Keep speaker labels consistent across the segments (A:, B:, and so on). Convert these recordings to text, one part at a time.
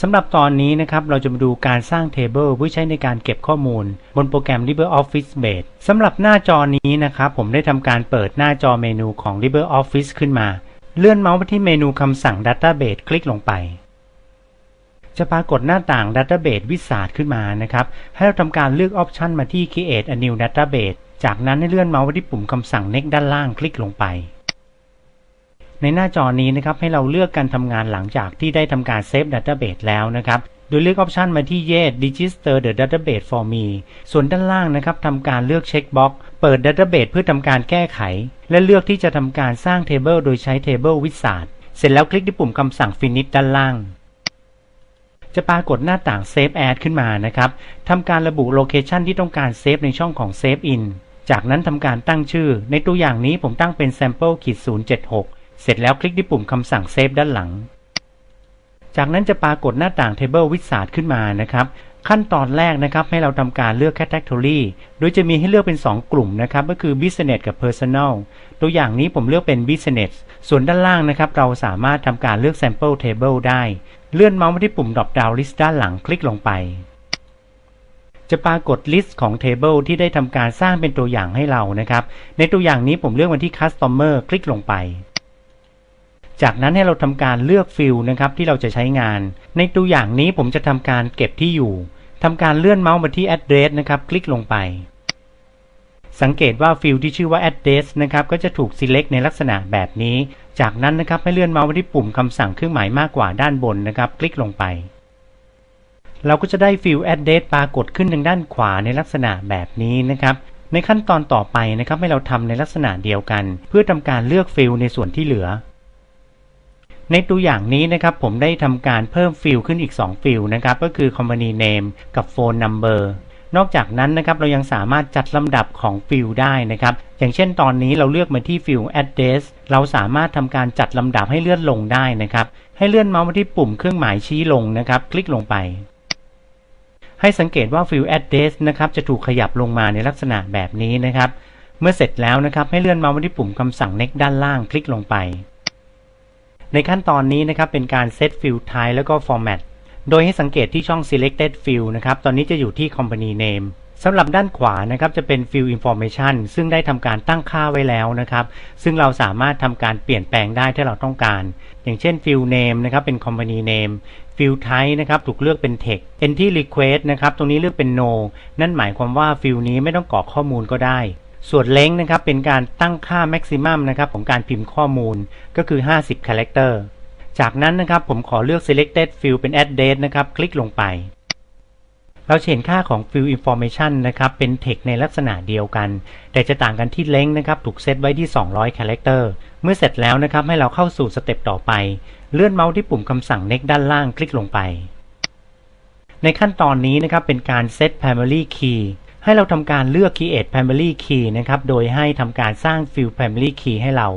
A: สำหรับตอนนี้นะครับเราจะมาดูการสร้างเทเบิลเพื่อใช้ในการเก็บข้อมูล บนโปรแกรม LibreOffice Base สำหรับหน้าจอนี้นะครับผมได้ทำการเปิดหน้าจอเมนูของ LibreOffice ขึ้นมา เลื่อนเมาส์ไปที่เมนูคำสั่ง Database คลิกลงไป จะปรากฏหน้าต่าง Database Wizard ขึ้นมานะครับให้เราทำการเลือกออปชันมาที่ Create a new database จากนั้นให้เลื่อนเมาส์ไปที่ปุ่มคำสั่ง Next ด้านล่างคลิกลงไป ในหน้าจอนี้นะครับให้เราเลือกการทำงานหลังจากที่ได้ทำการเซฟ Database แล้วนะครับ โดยเลือกออปชันมาที่ Yes Register the database for me ส่วนด้านล่างนะครับทำการเลือกเช็คบ็อกเปิด Database เพื่อทำการแก้ไข และเลือกที่จะทำการสร้าง Table โดยใช้ Table Wizard เสร็จแล้วคลิกที่ปุ่มคำสั่ง Finish ด้านล่างจะปรากฏหน้าต่าง Save As ขึ้นมานะครับ ทำการระบุโลเคชันที่ต้องการเซฟในช่องของ Save In จากนั้นทำการตั้งชื่อ ในตัวอย่างนี้ผมตั้งเป็น sample ขีด076 เสร็จแล้วคลิกที่ปุ่มคำสั่ง Save ด้านหลัง จากนั้นจะปรากฏหน้าต่าง Table Wizard ขึ้นมานะครับขั้นตอนแรกนะครับให้เราทำการเลือก Category โดยจะมีให้เลือกเป็น 2 กลุ่มนะครับก็คือ Business กับ Personal ตัวอย่างนี้ผมเลือกเป็น Business ส่วนด้านล่างนะครับเราสามารถทำการเลือก Sample Table ได้ เลื่อนเมาส์ไปที่ปุ่ม Drop Down List ด้านหลังคลิกลงไป จะปรากฏลิสต์ของ Table ที่ได้ทำการสร้างเป็นตัวอย่างให้เรานะครับในตัวอย่างนี้ผมเลือกมาที่ Customer คลิกลงไป จากนั้นให้เราทำการเลือกฟิลนะครับที่เราจะใช้งาน ในตัวอย่างนี้ผมจะทำการเก็บที่อยู่ทำการเลื่อนเมาส์มาที่ address นะครับ คลิกลงไป สังเกตว่าฟิลที่ชื่อว่า address นะครับก็จะถูก select ในลักษณะแบบนี้ จากนั้นนะครับให้เลื่อนเมาส์มาที่ปุ่มคำสั่งเครื่องหมายมากกว่าด้านบนนะครับ คลิกลงไป เราก็จะได้ฟิล address ปรากฏขึ้นทางด้านขวาในลักษณะแบบนี้นะครับในขั้นตอนต่อไปนะครับให้เราทำในลักษณะเดียวกัน เพื่อทำการเลือกฟิลในส่วนที่เหลือ ในตัวอย่างนี้นะครับผมได้ทำการเพิ่มฟิลขึ้นอีก 2 ฟิลนะครับก็คือ company name กับ phone number นอกจากนั้นนะครับเรายังสามารถจัดลำดับของฟิลได้นะครับ อย่างเช่นตอนนี้เราเลือกมาที่ฟิล address เราสามารถทำการจัดลำดับให้เลื่อนลงได้นะครับ ให้เลื่อนเมาส์มาที่ปุ่มเครื่องหมายชี้ลงนะครับ คลิกลงไป ให้สังเกตว่าฟิล address นะครับจะถูกขยับลงมาในลักษณะแบบนี้นะครับ เมื่อเสร็จแล้วนะครับให้เลื่อนเมาส์มาที่ปุ่มคำสั่ง next ด้านล่าง คลิกลงไป ในขั้นตอนนี้นะครับเป็นการเซตฟิล type แล้วก็ format โดยให้สังเกตที่ช่อง selected field นะครับตอนนี้จะอยู่ที่ company name สำหรับด้านขวานะครับจะเป็น field information ซึ่งได้ทำการตั้งค่าไว้แล้วนะครับ ซึ่งเราสามารถทำการเปลี่ยนแปลงได้ถ้าเราต้องการ อย่างเช่น field name นะครับเป็น company name field type นะครับถูกเลือกเป็น text entry request นะครับตรงนี้เลือกเป็น no นั่นหมายความว่า field นี้ไม่ต้องกรอกข้อมูลก็ได้ ส่วน length นะครับเป็นการตั้งค่า maximum นะครับของการพิมพ์ข้อมูลก็คือ 50 character จากนั้นนะครับผมขอเลือก selected field เป็น address นะครับคลิกลงไป เราเห็นค่าของ field information นะครับเป็น text ในลักษณะเดียวกัน แต่จะต่างกันที่ length นะครับถูกเซตไว้ที่ 200 character เมื่อเสร็จแล้วนะครับให้เราเข้าสู่สเต็ปต่อไป เลื่อนเมาส์ที่ปุ่มคำสั่ง next ด้านล่างคลิกลงไป ในขั้นตอนนี้นะครับเป็นการ set primary key ให้เราทำการเลือก create primary key นะครับ โดยให้ทำการสร้าง field primary key ให้เรา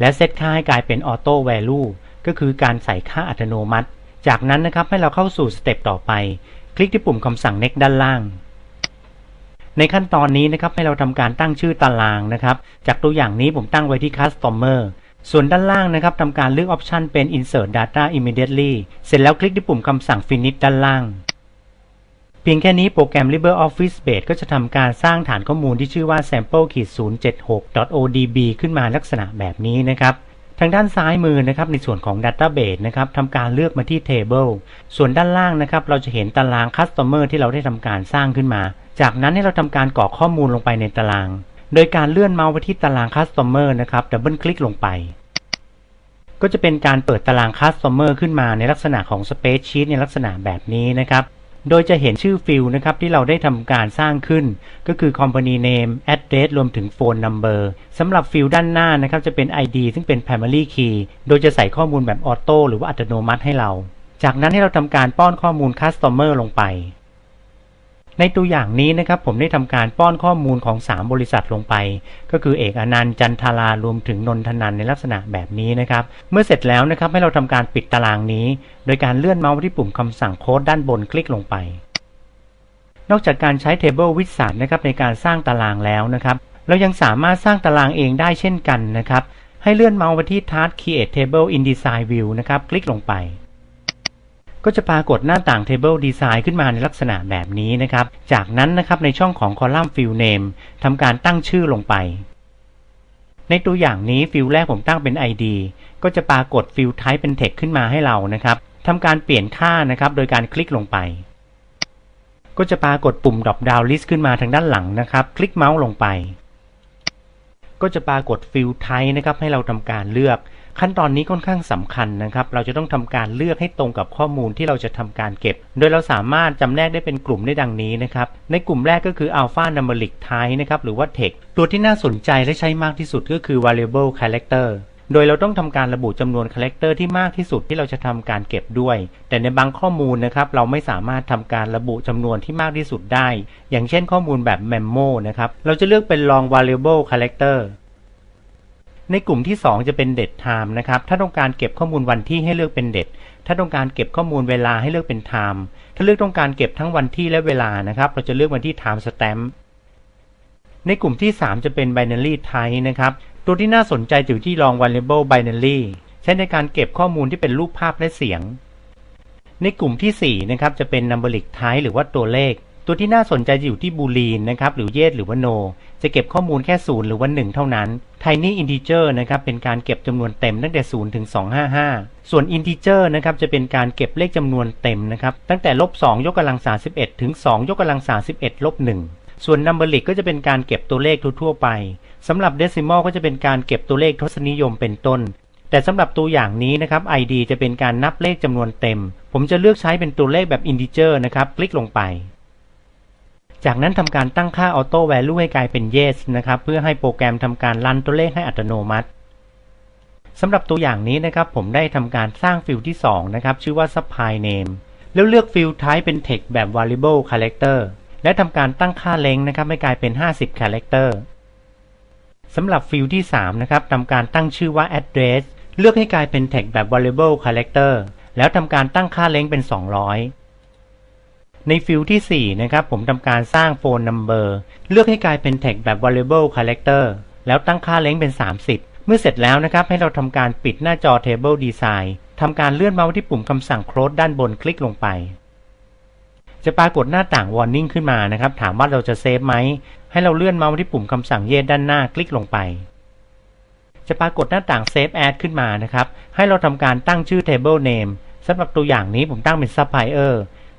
A: และเซตค่าให้กลายเป็น auto value ก็คือการใส่ค่าอัตโนมัติ จากนั้นนะครับให้เราเข้าสู่สเต็ปต่อไป คลิกที่ปุ่มคำสั่ง next ด้านล่าง ในขั้นตอนนี้นะครับให้เราทำการตั้งชื่อตารางนะครับ จากตัวอย่างนี้ผมตั้งไว้ที่ customer ส่วนด้านล่างนะครับทำการเลือกออปชันเป็น insert data immediately เสร็จแล้วคลิกที่ปุ่มคำสั่ง finish ด้านล่าง พียงแค่นี้โปรแกรม LibreOffice Base ก็จะทำการสร้างฐานข้อมูลที่ชื่อว่า sample-076.odb ขึ้นมาลักษณะแบบนี้นะครับ ทางด้านซ้ายมือนะครับในส่วนของ Database นะครับทำการเลือกมาที่ Table ส่วนด้านล่างนะครับเราจะเห็นตาราง Customer ที่เราได้ทำการสร้างขึ้นมา จากนั้นให้เราทำการกรอกข้อมูลลงไปในตาราง โดยการเลื่อนเมาส์ไปที่ตาราง Customer นะครับดับเบิลคลิกลงไปก็จะเป็นการเปิดตาราง Customer ขึ้นมาในลักษณะของ Spreadsheet ในลักษณะแบบนี้นะครับ โดยจะเห็นชื่อฟิลนะครับ ที่เราได้ทำการสร้างขึ้น ก็คือ company name address รวมถึง phone number สำหรับฟิลด้านหน้านะครับ จะเป็น ID ซึ่งเป็น primary key โดยจะใส่ข้อมูลแบบออโต้หรือว่าอัตโนมัติให้เรา จากนั้นให้เราทำการป้อนข้อมูล customer ลงไป ในตัวอย่างนี้นะครับผมได้ทำการป้อนข้อมูลของ 3 บริษัทลงไป ก็คือเอกอนันต์จันทารารวมถึงนนทนันในลักษณะแบบนี้นะครับ เมื่อเสร็จแล้วนะครับให้เราทำการปิดตารางนี้ โดยการเลื่อนเมาส์ไปที่ปุ่มคำสั่งโค้ดด้านบนคลิกลงไป นอกจากการใช้ Table Wizard นะครับในการสร้างตารางแล้วนะครับเรายังสามารถสร้างตารางเองได้เช่นกันนะครับให้เลื่อนเมาส์ไปที่ Task Create Table in Design View นะครับคลิกลงไป ก็จะปรากฏหน้าต่าง Table Design ขึ้นมาในลักษณะแบบนี้นะครับ จากนั้นนะครับในช่องของ Column Field Name ทำการตั้งชื่อลงไป ในตัวอย่างนี้ฟิลแรกผมตั้งเป็น ID ก็จะปรากฏฟิล Type เป็น Text ขึ้นมาให้เรานะครับทำการเปลี่ยนค่านะครับโดยการคลิกลงไป ก็จะปรากฏปุ่ม Drop Down List ขึ้นมาทางด้านหลังนะครับ คลิกเมาส์ลงไป ก็จะปรากฏฟิล Type นะครับให้เราทำการเลือก ขั้นตอนนี้ค่อนข้างสำคัญนะครับ เราจะต้องทำการเลือกให้ตรงกับข้อมูลที่เราจะทำการเก็บ โดยเราสามารถจำแนกได้เป็นกลุ่มได้ดังนี้นะครับ ในกลุ่มแรกก็คือ Alpha Numeric Type นะครับ หรือว่า Text ตัวที่น่าสนใจและใช้มากที่สุดก็คือ Variable Character โดยเราต้องทำการระบุจำนวนคาแรคเตอร์ที่มากที่สุดที่เราจะทำการเก็บด้วย แต่ในบางข้อมูลนะครับเราไม่สามารถทำการระบุจำนวนที่มากที่สุดได้ อย่างเช่นข้อมูลแบบ memo นะครับ เราจะเลือกเป็น long variable character ในกลุ่มที่ 2 จะเป็น date time นะครับ ถ้าต้องการเก็บข้อมูลวันที่ให้เลือกเป็น date ถ้าต้องการเก็บข้อมูลเวลาให้เลือกเป็น time ถ้าเลือกต้องการเก็บทั้งวันที่และเวลานะครับ เราจะเลือกวันที่ time stamp ในกลุ่มที่ 3 จะเป็น binary type นะครับ ตัวที่น่าสนใจอยู่ที่ long variable binary ใช้ในการเก็บข้อมูลที่เป็นรูปภาพและเสียง ในกลุ่มที่ 4 นะครับ จะเป็น numeric type หรือว่าตัวเลข ตัวที่น่าสนใจจะอยู่ที่ boolean นะครับ หรือ yes หรือว่า no จะเก็บข้อมูลแค่ 0 หรือว่า 1 เท่านั้น tiny integer นะครับเป็นการเก็บจำนวนเต็มตั้งแต่ 0 ถึง 255 ส่วน integer นะครับจะเป็นการเก็บเลขจำนวนเต็มนะครับตั้งแต่ลบ2ยกกำลัง 31 ถึง 2 ยกกำลัง 31 ลบ 1 ส่วน numeric ก็จะเป็นการเก็บตัวเลขทั่วๆไปสำหรับ decimal ก็จะเป็นการเก็บตัวเลขทศนิยมเป็นต้น แต่สำหรับตัวอย่างนี้นะครับ id จะเป็นการนับเลขจำนวนเต็ม ผมจะเลือกใช้เป็นตัวเลขแบบ integer นะครับ คลิกลงไป จากนั้นทำการตั้งค่า auto value ให้กลายเป็น yes นะครับเพื่อให้โปรแกรมทำการรันตัวเลขให้อัตโนมัติสำหรับตัวอย่างนี้นะครับผมได้ทำการสร้างฟิลที่ 2 นะครับ ชื่อว่า supply name แล้วเลือกฟิล type เป็น text แบบ variable character และทำการตั้งค่า length นะครับให้กลายเป็น 50 character สำหรับฟิลที่ 3 นะครับทำการตั้งชื่อว่า address เลือกให้กลายเป็น text แบบ variable character แล้วทำการตั้งค่า length เป็น 200 ในฟิลที่ 4 นะครับ ผมทำการสร้าง phone number เลือกให้กลายเป็น text แบบ variable character แล้วตั้งค่า length เป็น 30 เมื่อเสร็จแล้วนะครับ ให้เราทำการปิดหน้าจอ table design ทำการเลื่อนเมาส์ที่ปุ่มคำสั่ง close ด้านบนคลิกลงไป จะปรากฏหน้าต่าง warning ขึ้นมานะครับ ถามว่าเราจะเซฟไหม ให้เราเลื่อนเมาส์ที่ปุ่มคำสั่งเยด้านหน้าคลิกลงไป จะปรากฏหน้าต่าง Save As ขึ้นมานะครับ ให้เราทำการตั้งชื่อ Table Name สำหรับตัวอย่างนี้ผมตั้งเป็น Supplier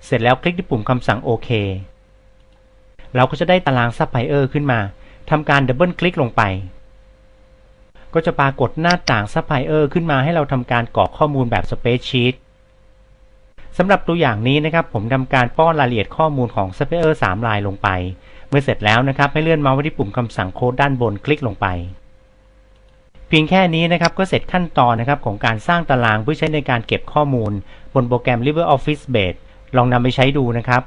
A: เสร็จแล้วคลิกที่ปุ่มคำสั่งโอเคเราก็จะได้ตาราง Supplier ขึ้นมาทำการดับเบิลคลิกลงไป ก็จะปรากฏหน้าต่าง Supplier ขึ้นมาให้เราทำการกรอกข้อมูลแบบ Spreadsheet สำหรับตัวอย่างนี้นะครับ ผมทำการป้อนรายละเอียดข้อมูลของ Supplier 3ลายลงไป เมื่อเสร็จแล้วนะครับ ให้เลื่อนมาส์ที่ปุ่มคำสั่งโค้ดด้านบนคลิกลงไป เพียงแค่นี้นะครับก็เสร็จขั้นตอนนะครับของการสร้างตารางเพื่อใช้ในการเก็บข้อมูล บนโปรแกรม LibreOffice Base ลองนำไปใช้ดูนะครับ